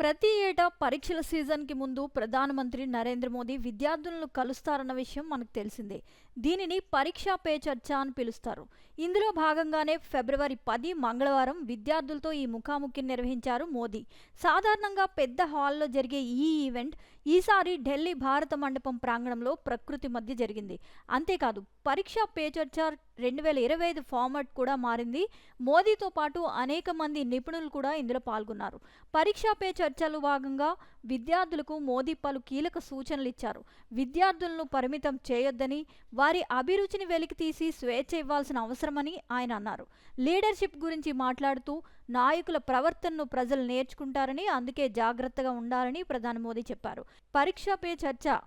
ప్రతి ఏటా పరీక్షల సీజన్కి ముందు ప్రధానమంత్రి నరేంద్ర మోదీ విద్యార్థులను కలుస్తారన్న విషయం మనకు తెలిసిందే. దీనిని పరీక్షా పే చర్చ అని పిలుస్తారు. ఇందులో భాగంగానే ఫిబ్రవరి పది మంగళవారం విద్యార్థులతో ఈ ముఖాముఖిని నిర్వహించారు మోదీ. సాధారణంగా పెద్ద హాల్లో జరిగే ఈ ఈవెంట్ ఈసారి ఢిల్లీ భారత మండపం ప్రాంగణంలో ప్రకృతి మధ్య జరిగింది. అంతేకాదు పరీక్షా పే చర్చ రెండు వేల ఇరవై ఐదు ఫార్మాట్ కూడా మారింది. మోదీతో పాటు అనేక మంది నిపుణులు కూడా ఇందులో పాల్గొన్నారు. పరీక్షా పే చర్చలో భాగంగా విద్యార్థులకు మోదీ పలు కీలక సూచనలు ఇచ్చారు. విద్యార్థులను పరిమితం చేయొద్దని వారి అభిరుచిని వెలికితీసి స్వేచ్ఛ ఇవ్వాల్సిన అవసరమని ఆయన అన్నారు. లీడర్షిప్ గురించి మాట్లాడుతూ నాయకుల ప్రవర్తనను ప్రజలు నేర్చుకుంటారని అందుకే జాగ్రత్తగా ఉండాలని ప్రధాని మోదీ చెప్పారు. పరీక్షా పే చర్చ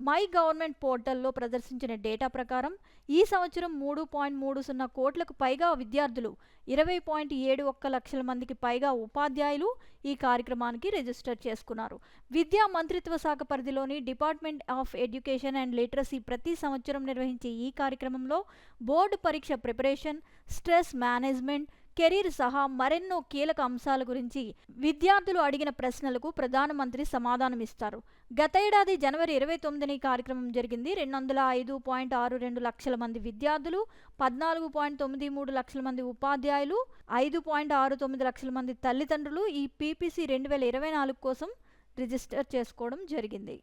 మై గవర్నమెంట్ పోర్టల్లో ప్రదర్శించిన డేటా ప్రకారం ఈ సంవత్సరం మూడు పాయింట్ మూడు సున్నా కోట్లకు పైగా విద్యార్థులు ఇరవై పాయింట్ ఏడు ఒక్క లక్షల మందికి పైగా ఉపాధ్యాయులు ఈ కార్యక్రమానికి రిజిస్టర్ చేసుకున్నారు. విద్యా మంత్రిత్వ శాఖ పరిధిలోని department of education and literacy ప్రతి సంవత్సరం నిర్వహించే ఈ కార్యక్రమంలో బోర్డు పరీక్ష ప్రిపరేషన్ స్ట్రెస్ మేనేజ్మెంట్ కెరీర్ సహా మరెన్నో కీలక అంశాల గురించి విద్యార్థులు అడిగిన ప్రశ్నలకు ప్రధానమంత్రి సమాధానమిస్తారు. గత ఏడాది జనవరి ఇరవై తొమ్మిదిని కార్యక్రమం జరిగింది. రెండు వందల ఐదు పాయింట్ ఆరు రెండు లక్షల మంది విద్యార్థులు పద్నాలుగు పాయింట్ తొమ్మిది మూడు లక్షల మంది ఉపాధ్యాయులు ఐదు పాయింట్ ఆరు తొమ్మిది లక్షల మంది తల్లిదండ్రులు ఈ పీపీసీ రెండు వేల ఇరవై నాలుగు కోసం రిజిస్టర్ చేసుకోవడం జరిగింది.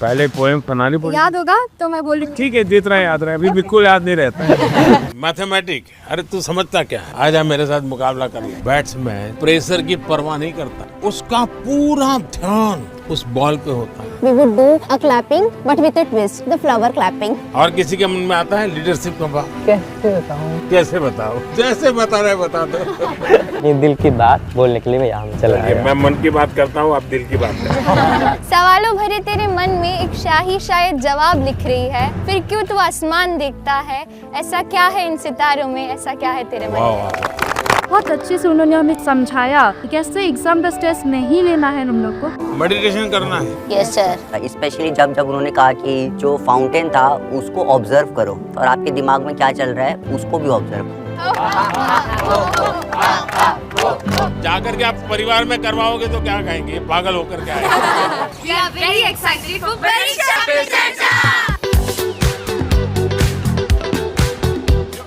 पहले पोएम बनानी पड़ी। याद होगा तो मैं बोल रही ठीक है जितना याद रहे अभी बिल्कुल याद नहीं रहता। मैथमेटिक अरे तू समझता क्या? आज जा मेरे साथ मुकाबला कर बैट्समैन प्रेशर की परवाह नहीं करता। उसका पूरा ध्यान उस बॉल पे होता है। We would do a clapping but with a twist the flower clapping. और किसी के मन में आता है लीडरशिप का भाव कैसे बताऊँ? कैसे बताओ? जैसे बता रहे बता दो। अपनी दिल की बात बोलने के लिए मैं यहाँ चला आया मैं मन की बात करता हूँ आप दिल की बात करें। सवालों भरे तेरे मन में एक शाही शायद जवाब लिख रही है। फिर क्यों तू आसमान देखता है? ऐसा क्या है इन सितारों में? ऐसा क्या है तेरे मन में? बहुत अच्छे से उन्होंने हमें समझाया कैसे एग्ज़ाम का स्ट्रेस नहीं लेना है हम लोग को। मेडिटेशन करना है। यस सर स्पेशली जब जब उन्होंने कहा कि जो फाउंटेन था उसको ऑब्ज़र्व करो। और आपके दिमाग में क्या चल रहा है उसको भी ऑब्ज़र्व करो। जाकर के आप परिवार में करवाओगे तो क्या कहेंगे पागल होकर क्या आएगा।